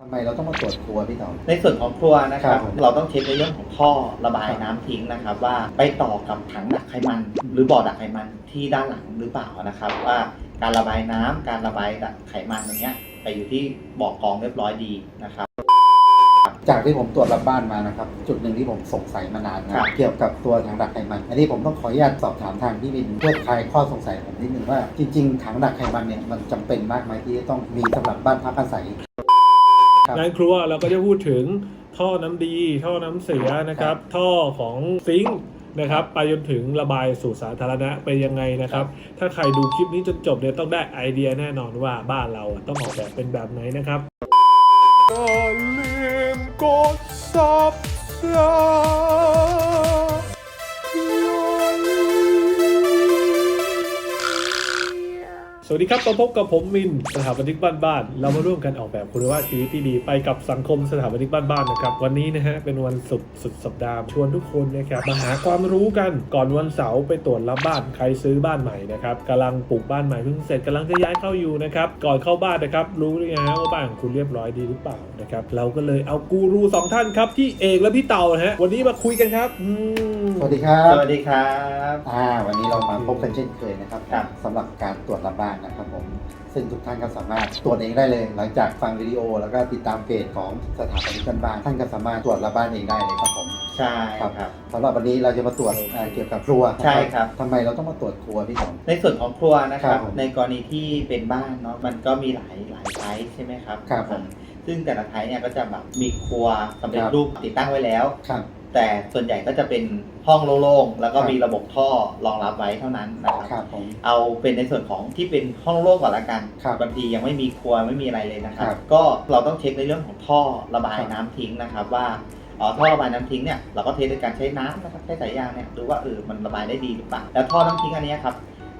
ทำไมเราต้องมาตรวจครัวพี่เต๋อในส่วนของครัวนะครับ ครับผมเราต้องเช็คในเรื่องของท่อระบายน้ำทิ้งนะครับ ว่าไปต่อกับถังดักไขมัน หรือบ่อดักไขมันที่ด้านหลังหรือเปล่านะครับ ว่าการระบายน้ำการระบายดักไขมันตรงเนี้ยไปอยู่ที่บ่อกรองเรียบร้อยดีนะครับ จากที่ผมตรวจรับบ้านมานะครับ จุดหนึ่งที่ผมสงสัยมานานนะครับ เกี่ยวกับตัวถังดักไขมัน อันนี้ผมต้องขออนุญาตสอบถามทางพี่บินเพื่อคลายข้อสงสัยผมนิดนึงว่าจริงๆถังดักไขมันเนี่ยมันจำเป็นมากไหมที่จะต้องมีสำหรับบ้านพักอาศัยครับ งานครัวเราก็จะพูดถึงท่อน้ำดี ท่อน้ำเสียนะครับ ท่อของซิงค์นะครับ ไปจนถึงระบายสู่สาธารณะไปยังไงนะครับ ถ้าใครดูคลิปนี้จนจบเนี่ยต้องได้ไอเดียแน่นอนว่าบ้านเราอะต้องออกแบบเป็นแบบไหนนะครับก็ลืมกดส วัสดีครับมาพบกับผมมินสถาปนิกบ้านๆ เรามาร่วมกันออกแบบคุณภาพชีวิตที่ดีไปกับสังคมสถาปนิกบ้านๆ นะครับ วันนี้นะฮะเป็นวันศุกร์สุดสัปดาห์ ชวนทุกคนนะครับมาหาความรู้กันก่อนวันเสาร์ไปตรวจรับบ้านใครซื้อบ้านใหม่นะครับกำลังปลูกบ้านใหม่เพิ่งเสร็จกำลังจะย้ายเข้าอยู่นะครับก่อนเข้าบ้านนะครับรู้หรือยังฮะว่าบ้านของคุณเรียบร้อยดีหรือเปล่านะครับเราก็เลยเอากูรูสองท่านครับพี่เอกและพี่เต่านะฮะวันนี้มาคุยกันครับอืม สวัสดีครับ สวัสดีครับอ่าวันนี้เรามาพบกันเช่นเคยนะครับครับสำหรับการตรวจรับบ้านนะครับผม ซึ่งทุกท่านก็สามารถตรวจเองได้เลย หลังจากฟังวิดีโอ แล้วก็ติดตามเพจของสถาปนิกบ้านๆท่านก็สามารถตรวจรับบ้านเองได้เลยครับผม ใช่ครับครับสำหรับวันนี้เราจะมาตรวจอ่าเกี่ยวกับครัวนะใช่ครับทำไมเราต้องมาตรวจครัวพี่สองในส่วนของครัวนะคครัรับบผมในกรณีที่เป็นบ้านเนาะมันก็มีหลายหลายไซส์ใช่ไหมครับครับผมซึ่งแต่ละไซส์เนี่ยก็จะแบบมีครัวสำเร็จครับรูปติดตั้งไว้แล้วครับ แต่ส่วนใหญ่ก็จะเป็นห้องโล่งๆ แล้วก็ครับมีระบบท่อรองรับไว้เท่านั้นนะครับ ครับผม เอาเป็นในส่วนของที่เป็นห้องโล่งก่อนละกันครับบางทียังไม่มีครัวไม่มีอะไรเลยนะครับ ครับก็เราต้องเช็คในเรื่องของท่อระบายครับน้ำทิ้งนะครับ ว่าเอ่อท่อระบายน้ำทิ้งเนี่ยเราก็เทสด้วยการใช้น้ำนะครับใช้สายยางเนี่ยดูว่าเออมันระบายได้ดีหรือเปล่าแล้วท่อน้ำทิ้งอันเนี้ยครับ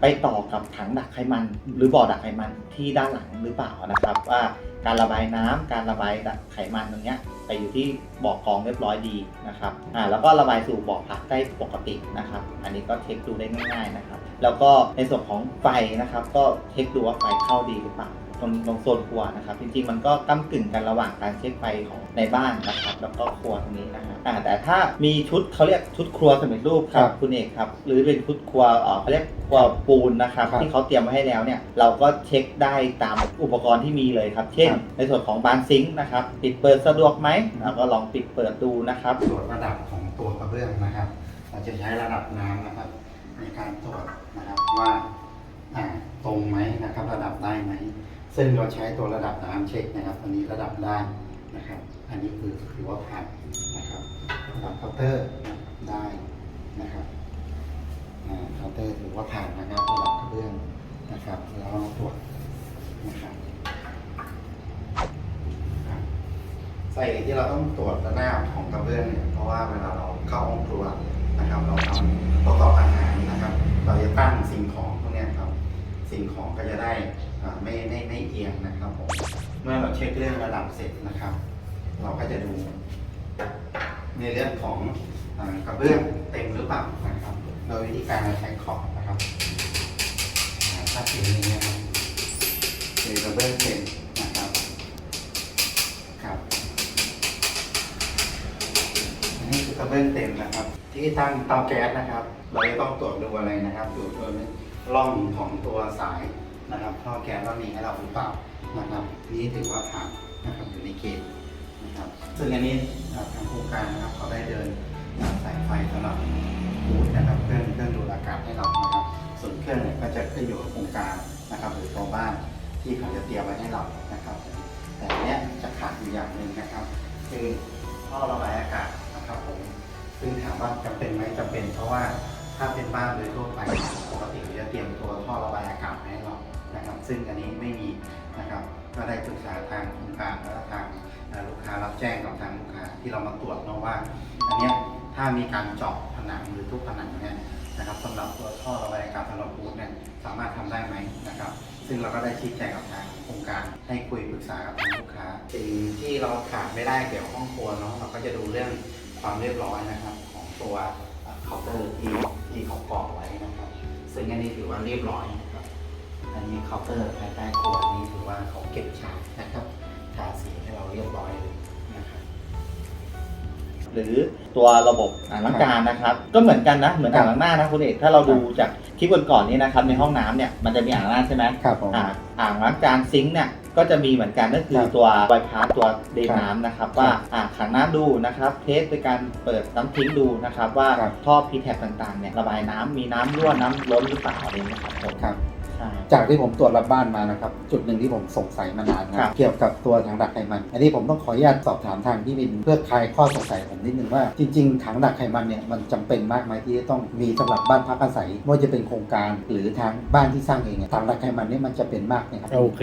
ไปต่อกับถังดักไขมัน หรือบ่อดักไขมันที่ด้านหลังหรือเปล่านะครับ ว่าการระบายน้ำการระบายดักไขมันตรงเนี้ยไปอยู่ที่บ่อกรองเรียบร้อยดีนะครับอ่าแล้วก็ระบายสู่บ่อพักได้ปกตินะครับ อันนี้ก็เช็คดูได้ง่ายๆนะครับ แล้วก็ในส่วนของไฟนะครับ ก็เช็คดูว่าไฟเข้าดีหรือเปล่า ตรงตรงโซนครัวนะครับ จริงๆ มันก็ก้ากึ่งกันระหว่างการเช็คไฟของในบ้านนะครับ แล้วก็ครัวตรงนี้นะครับอ่าแต่ถ้ามีชุดเขาเรียกชุดครัวสำเร็จรูปครับคุณเอกครับ หรือเป็นชุดครัวเอ่อเขาเรียกครัวปูนนะครับ ครับที่เขาเตรียมไว้ให้แล้วเนี่ย เราก็เช็คได้ตามอุปกรณ์ที่มีเลยครับ เช่น ครับ ในส่วนของบานซิงค์นะครับ ปิดเปิดสะดวกไหมเราก็ลองปิดเปิดดูนะครับ ตรวจระดับของตัวกระเบื้องนะครับ เราจะใช้ระดับน้ำนะครับ ในการตรวจนะครับว่าอ่าตรงไหมนะครับ ระดับได้ไหม ซึ่งเราใช้ตัวระดับน้ำเช็คนะครับอันนี้ระดับได้นะครับ อันนี้คือถือว่าผ่านนะครับระดับเคาน์เตอร์ได้นะครับเคาน์เตอร์ถือว่าผ่านนะครับระดับกระเบื้องนะครับแล้วเราตรวจนะครับสาเหตุที่เราต้องตรวจระนาบของกระเบื้องเนี่ยเพราะว่าเวลาเราเข้าห้องครัวนะครับ เราทำประกอบอาหารนะครับ เราจะตั้งสิ่งของพวกนี้ครับ สิ่งของก็จะได้ ไม่ไม่ไม่เอียงนะครับผมเมื่อเราเช็คเรื่องระดับเสร็จนะครับ เราก็จะดู ในเรื่องของอกระเบื้องเต็มหรือเปล่านะครับ โดยวิธีการเราใช้ขอบนะครับถ้าเป็นอย่างนี้ยครับคือกระเบื้องเต็มนะครับครับอันนี้คือกระเบื้องเต็มนะครับ ที่ตั้งเตาแก๊สนะครับ เราจะต้องตรวจดูอะไรนะครับตรวจดูร่องของตัวสาย นะครับท่อแก๊สว่ามีให้เราหรือเปล่านะครับนี่ถือว่าผ่านนะครับอยู่ในเกณฑ์นะครับซึ่งอันนี้ทางโครงการนะครับเขาได้เดินสายไฟสำหรับบูธนะครับเครื่องเครื่องดูดอากาศให้เรานะครับส่วนเครื่องเนี่ยก็จะขึ้นอยู่กับโครงการนะครับหรือตัวบ้านที่เขาจะเตรียมไว้ให้เรานะครับ แต่อันเนี้ยจะขาดอยู่อย่างหนึ่งนะครับ คือท่อระบายอากาศนะครับผมซึ่งถามว่าจำเป็นไหมจำเป็น เพราะว่าถ้าเป็นบ้านโดยทั่วไปปกติเราจะเตรียมตัวท่อระบายอากาศให้เรา ซึ่งอันนี้ไม่มีนะครับก็ได้ปรึกษาทางโครงการและทางลูกค้ารับแจ้งกับทางลูกค้าที่เรามาตรวจเนาะว่า อันนี้ถ้ามีการเจาะผนังหรือทุกผนังเนี่ยนะครับสำหรับตัวท่อระบายอากาศสำหรับบูธเนี่ยสามารถทำได้ไหมนะครับ ซึ่งเราก็ได้ชี้แจงกับทางโครงการให้คุยปรึกษากับทางลูกค้าสิ่งที่เราขาดไม่ได้เกี่ยวกับห้องครัวเนาะเราก็จะดูเรื่องความเรียบร้อยนะครับ ของตัวเคาน์เตอร์ที่ที่เขาก่อไว้นะครับ ซึ่งอันนี้ถือว่าเรียบร้อย อันนี้เคาน์เตอร์ภายใต้ครัวนี่ถือว่าเขาเก็บฉากนะครับทาสีให้เราเรียบร้อยเลยนะครับหรือตัวระบบอ่างล้างจานนะครับ ก็เหมือนกันนะเหมือนอ่างล้างหน้านะคุณเอกถ้าเราดูจากคลิปก่อนๆนี้นะครับในห้องน้ำเนี่ยมันจะมีอ่างล้างหน้าใช่ไหมครับผมอ่าอ่างล้างจานซิงค์เนี่ยก็จะมีเหมือนกันก็คือครับตัวไวพาสตัวเดนครับน้ำนะครับครับ ว่าอ่าขังน้ำดูนะครับเทสโดยการเปิดน้ำทิ้งดูนะครับ ว่าครับท่อพีแท็ต่างๆเนี่ยระบายน้ำมีน้ำรั่วน้ำล้นหรือเปล่าอะไรอย่างเงี้ยครับผมครับใช่ จากที่ผมตรวจรับบ้านมานะครับจุดหนึ่งที่ผมสงสัยมานานนะครับเกี่ยวกับตัวถังดักไขมัน อันนี้ผมต้องขออนุญาตสอบถามทางพี่บินเพื่อคลายข้อสงสัยผมนิดนึงว่าจริงๆถังดักไขมันเนี่ยมันจำเป็นมากไหมที่จะต้องมีสำหรับบ้านพักอาศัยไม่ว่าจะเป็นโครงการหรือทางบ้านที่สร้างเองเนี่ยถังดักไขมันเนี่ยมันจะเป็นมากไหมครับโอเค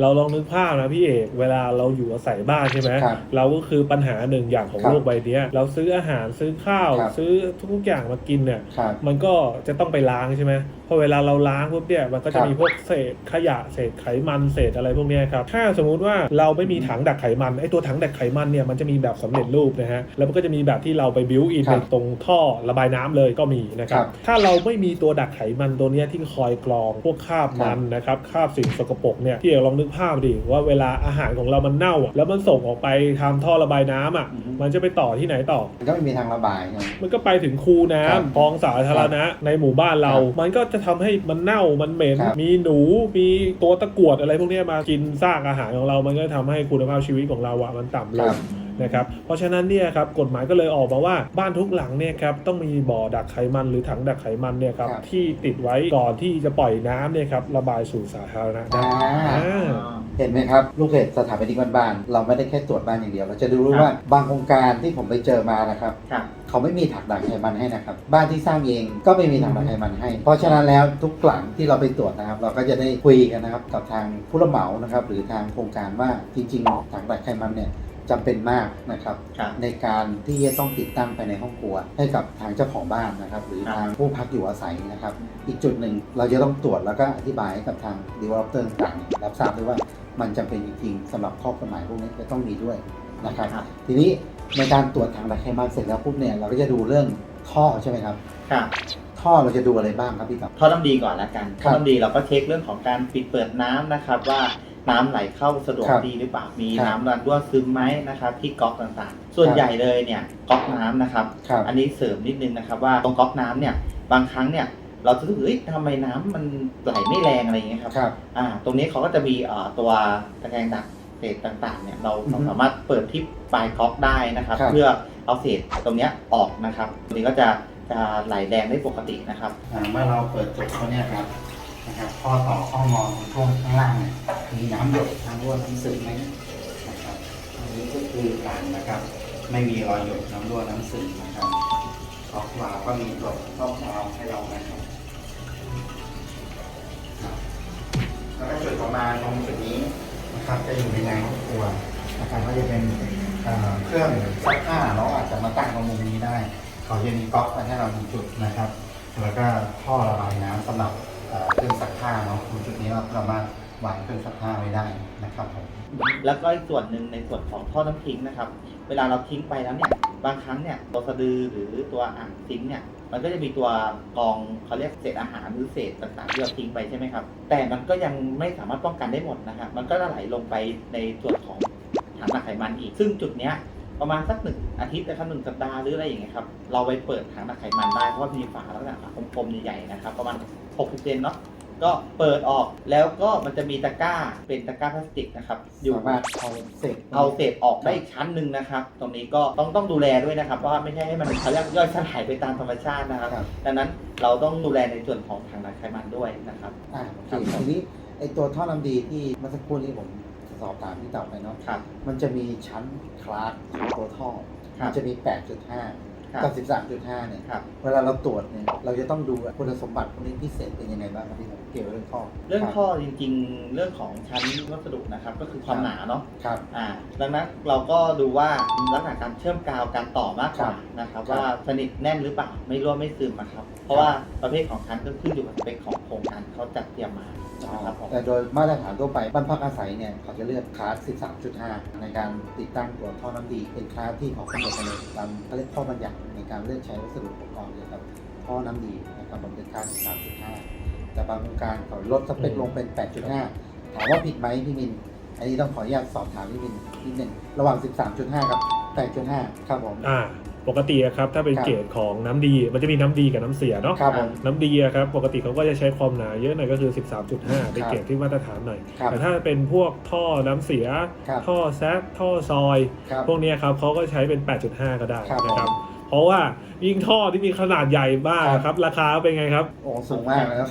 เราลองนึกภาพนะพี่เอกเวลาเราอยู่อาศัยบ้านใช่ไหมครับเราก็คือปัญหาหนึ่งอย่างของครับโลกใบเนี้ยเราซื้ออาหารซื้อข้าวครับซื้อทุกๆอย่างมากินเนี่ยครับมันก็จะต้องไปล้างใช่ไหมพอเวลาเราล้างปุ๊บเนี่ยมันก็คจะรับมีพวกเศษขยะเศษไขมันเศษอะไรพวกเนี้ยครับถ้าสมมุติว่าเราไม่มีถังดักไขมันไอตัวถังดักไขมันเนี่ยมันจะมีแบบสำเร็จรูปนะฮะแล้วมันก็จะมีแบบที่เราไปบิวอินครัในบตรงท่อระบายน้ำเลยก็มีนะครัครับบถ้าเราไม่มีตัวดักไขมันตัวเนี้ยที่คอยกรองพวกคราบมันนะครับคราบสิ่งสกปรกเนี่ยพี่เอกลองนึกภาพดิว่าเวลาอาหารของเรามันเน่าอะแล้วมันส่งออกไปทำท่อระบายน้ำอะอือฮึมันจะไปต่อที่ไหนต่อมันก็ไม่มีทางระบายใช่ไหมมันก็ไปถึงคูน้ำครับคลองสาธารณะในหมู่บ้านเราครับมันก็จะทำให้มันเน่ามันเหม็นครับ มีหนูมีตัวตะกรวดอะไรพวกเนี้ยมากินซากอาหารของเรา มันก็ทำให้คุณภาพชีวิตของเราอะมันต่ำลครังบนะครับเพราะฉะนั้นเนี่ยครับกฎหมายก็เลยออกมาว่าบ้านทุกหลังเนี่ยครับต้องมีบ่อดักไขมันหรือถังดักไขมันเนี่ยครับครับที่ติดไว้ก่อนที่จะปล่อยน้ำเนี่ยครับระบายสู่สาธารณะได้อ่าอ่า เห็นไหมครับ ลูกเพจสถาปนิกบ้านๆเราไม่ได้แค่ตรวจบ้านอย่างเดียว เราจะดูรู้ครับว่าบางโครงการที่ผมไปเจอมานะครับ ครับ เขาไม่มีถังดักไขมันให้นะครับ บ้านที่สร้างเองก็ไม่มีถังดักไขมันให้ เพราะฉะนั้นแล้วทุกหลังที่เราไปตรวจนะครับ เราก็จะได้คุยกันนะครับกับทางผู้รับเหมานะครับ หรือทางโครงการว่าจริงๆถังดักไขมันเนี่ยจำเป็นมากนะครับ ครับ ในการที่จะต้องติดตั้งภายในห้องครัว ให้กับทางเจ้าของบ้านนะครับ หรือครับ ทางผู้พักอยู่อาศัยนะครับ อีกจุดหนึ่งเราจะต้องตรวจแล้วก็อธิบายให้กับทาง developer ต่างๆรับทราบด้วยว่า มันจำเป็นจริงๆสำหรับข้อกฎหมายพวกนี้จะต้องมีด้วยนะครับครับทีนี้ในการตรวจทางดักไขมันเสร็จแล้วปุ๊บเนี่ยเราก็จะดูเรื่องท่อใช่ไหมครับครับท่อเราจะดูอะไรบ้างครับพี่กับท่อน้ำดีก่อนละกันครัท่อบน้ำดีเราก็เช็คเรื่องของการปิดเปิดน้ำนะครับว่าน้ำไหลเข้าสะดวกครับดีหรือเปล่า มีครับน้ำรันรั่วซึมไหมนะครับที่ก๊อกต่างๆ ส่วนครับใหญ่เลยเนี่ยก๊อกน้ำนะครับครับ อันนี้เสริมนิดนึงนะครับว่าตรงก๊อกน้ำเนี่ยบางครั้งเนี่ย เราจะรู้สึกเอ้ยทำไมน้ำมันไหลไม่แรงอะไรอย่างเงี้ยครับ ครับ อ่า ตรงนี้เขาก็จะมีเอ่อตัวตะแกรงดักเศษต่างๆ เนี่ยเราอือฮึเราสามารถเปิดที่ปลายก๊อกได้นะครับ ครับ เพื่อเอาเศษตรงเนี้ยออกนะครับตรงนี้ก็จะจะไหลแรงได้ปกตินะครับ อ่าเมื่อเราเปิดจุดเขาเนี่ยครับนะครับข้อต่อข้องอตรงช่วงข้างล่างเนี่ยมีน้ำหยดน้ำรั่วน้ำซึมไหมนะครับอันนี้ก็คือการนะครับ ไม่มีรอยหยดน้ำรั่วน้ำซึมนะครับ ขอขวาก็มีตัวก๊อกวาล์วให้เรานะครับแล้วก็จุดประมาณตรงจุดนี้นะครับจะอยู่ในในห้องครัวนะครับก็จะเป็นเครื่องซักผ้าเราอาจจะมาตั้งตรงมุมนี้ได้เขาจะมีก๊อกไว้ให้เราหนึ่งจุดนะครับ แล้วก็ท่อระบายน้ำสำหรับเครื่องซักผ้าเนาะจุดนี้เราสามารถ วางเครื่องซักผ้าไว้ได้นะครับผมแล้วก็อีกส่วนหนึ่งในส่วนของท่อน้ำทิ้งนะครับ เวลาเราทิ้งไปแล้วเนี่ยบางครั้งเนี่ยตัวสะดือหรือตัวอ่างทิ้งเนี่ยมันก็จะมีตัวกองเขาเรียกเศษอาหารหรือเศษต่างๆที่เราทิ้งไปใช่ไหมครับ แต่มันก็ยังไม่สามารถป้องกันได้หมดนะครับมันก็จะไหลลงไปในส่วนของถังดักไขมันอีก ซึ่งจุดเนี้ยประมาณสักหนึ่งอาทิตย์นะครับหนึ่งสัปดาห์หรืออะไรอย่างเงี้ยครับเราไปเปิดถังดักไขมันได้เพราะว่ามีฝาลักษณะฝากลมๆใหญ่ๆนะครับประมาณ6เซนเนาะ ก็เปิดออกแล้วก็มันจะมีตะกร้าเป็นตะกร้าพลาสติกนะครับ อยู่สามารถเอาเศษเอาเศษออกได้อีกชั้นหนึ่งนะครับ ตรงนี้ก็ต้องต้องดูแลด้วยนะครับเพราะว่าไม่ใช่ให้มันเขาเรียกย่อยสลายไปตามธรรมชาตินะครับ ครับ ดังนั้นเราต้องดูแลในส่วนของทางดักไขมันด้วยนะครับ อ่าโอเคทีนี้ไอตัวท่อน้ำดีที่เมื่อสักครู่นี้ผมสอบถามพี่เต่าไปเนาะครับ มันจะมีชั้นคลาสของตัวท่อ ครับ มันจะมี 8.5 ครับ กับ 13.5 เนี่ย ครับ เวลาเราตรวจเนี่ย เราจะต้องดูคุณสมบัติพวกนี้พิเศษเป็นยังไงบ้างครับพี่ครับเกี่ยวกับเรื่องท่อเรื่องท่อจริงๆ เรื่องของชั้นวัสดุนะครับ ก็คือความหนาเนาะ ครับ อ่า ดังนั้นเราก็ดูว่าลักษณะการเชื่อมกาวการต่อมากกว่านะครับ ครับว่าสนิทแน่นหรือเปล่าไม่รั่วไม่ซึมนะครับ เพราะว่าประเภทของชั้นก็ขึ้นอยู่กับสเปคของโครงการเขาจัดเตรียมมา นะครับผมแต่โดยมาตรฐานทั่วไปบ้านพักอาศัยเนี่ยเขาจะเลือกคลาส 13.5 ในการติดตั้งตัวท่อน้ำดี เป็นคลาสที่เขากำหนดมาเลยตามเขาเรียกข้อบัญญัติในการเลือกใช้วัสดุอุปกรณ์เกี่ยวกับท่อน้ำดีนะครับผมเป็นคลาส 13.5 แต่บางโครงการเขาลดสเปคลงเป็น 8.5 ถามว่าผิดไหมพี่มิน อันนี้ต้องขออนุญาตสอบถามนิดนึงนิดนึงระหว่าง 13.5 กับ 8.5 ครับผมอ่า ปกติอะครับถ้าเป็นครับ เกรดของน้ำดี มันจะมีน้ำดีกับน้ำเสียเนาะครับผม น้ำดีอะครับปกติเขาก็จะใช้ความหนาเยอะหน่อยก็คือ 13.5 เป็นเกรดที่มาตรฐานหน่อย ครับแต่ถ้าเป็นพวกท่อน้ำเสีย ครับ ท่อแซกท่อซอย ครับ พวกเนี้ยครับเขาก็ใช้เป็น 8.5 ก็ได้ครับ นะครับ เพราะว่ายิ่งท่อที่มีขนาดใหญ่มากครับครับ ราคาเป็นไงครับ โอ้สูงมากนะครับ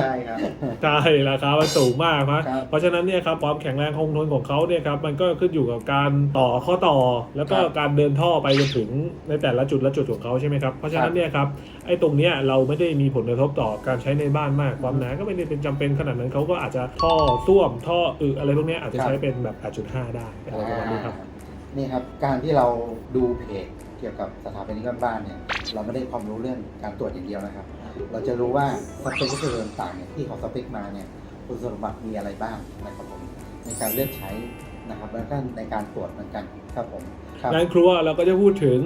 ใช่ครับ ใช่ราคามันสูงมากครับครับเพราะฉะนั้นเนี่ยครับความแข็งแรงคงทนของเขาเนี่ยครับมันก็ขึ้นอยู่กับการต่อข้อต่อ แล้วก็ครับการเดินท่อไปจนถึงในแต่ละจุดละจุดของเขาใช่ไหมครับเพราะฉะนั้นเนี่ยครับไอ้ตรงเนี้ยเราไม่ได้มีผลกระทบต่อการใช้ในบ้านมากความหนาก็ไม่ได้เป็นจำเป็นขนาดนั้นเขาก็อาจจะท่อส้วมท่ออึอะไรพวกเนี้ยอาจจะครับ ใช้เป็นแบบ 8.5 ได้อะไรประมาณนี้ครับ นี่ครับ การที่เราดูเพจเกี่ยวกับสถาปนิกบ้านๆเนี่ยเราไม่ได้ความรู้เรื่องการตรวจอย่างเดียวนะครับ เราจะรู้ว่าสเปคก็คือต่างๆเนี่ยที่เขาสเปคมาเนี่ยคุณสมบัติมีอะไรบ้างนะครับผมในการเลือกใช้นะครับแล้วก็ในการตรวจเหมือนกันครับผมครับ งานครัวเราก็จะพูดถึง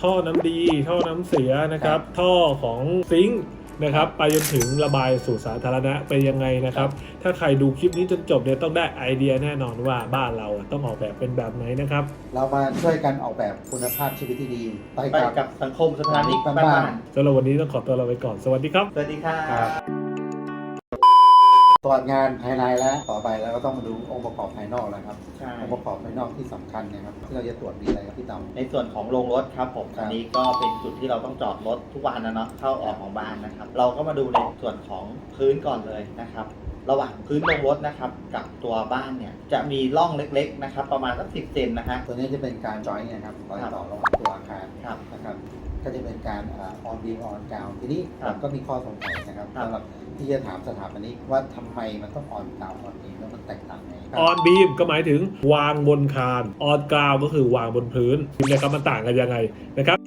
ท่อน้ำดี ท่อน้ำเสียนะครับ ท่อของซิงค์ นะครับ ไปจนถึงระบายสู่สาธารณะไปยังไงนะครับ ถ้าใครดูคลิปนี้จนจบเนี่ยต้องได้ไอเดียแน่นอนว่าบ้านเราอะต้องออกแบบเป็นแบบไหนนะครับ เรามาช่วยกันออกแบบคุณภาพชีวิตที่ดี ไปไปกับกับสังคมสถานีบ้านบ้านสำหรับวันนี้ต้องขอตัวลาไปก่อนสวัสดีครับ ๆสวัสดีครัครับบต รวจงานภายในแล้วต่อไปแล้วก็ต้องมาดูองค์ประกอบภายนอกนะครับใช่ องค์ประกอบภายนอกที่สำคัญเนะครับที่เราจะตรวจมีอะไรครับพี่ต๋อมในส่วนของโรงรถครับผมครับ อันนี้ก็เป็นจุดที่เราต้องจอดรถทุกวันนะเนาะเข้าออกของบ้านนะครับ เราก็มาดูในส่วนของพื้นก่อนเลยนะครับ ระหว่างพื้นโรงรถนะครับกับตัวบ้านเนี่ยจะมีร่องเล็กๆนะครับ ประมาณสักสิบเซนนะฮะตัวนี้จะเป็นการจอยนะครับรอยครับต่อระหว่างตัวอาคารครับ นะครับ ก็จะเป็นการออนบีออนกาวทีนี้ครัผบมก็มีข้อสงสัยนะครับครับสำหรับที่จะถามสถาปนิกว่าทำไมมันต้องออนกาวออนบีแล้วมันแตกต่างไงครับออนบีมก็หมายถึงวางบนคานออนกราวก็คือวางบนพื้นนะครับมันต่างกันยังไงนะครับ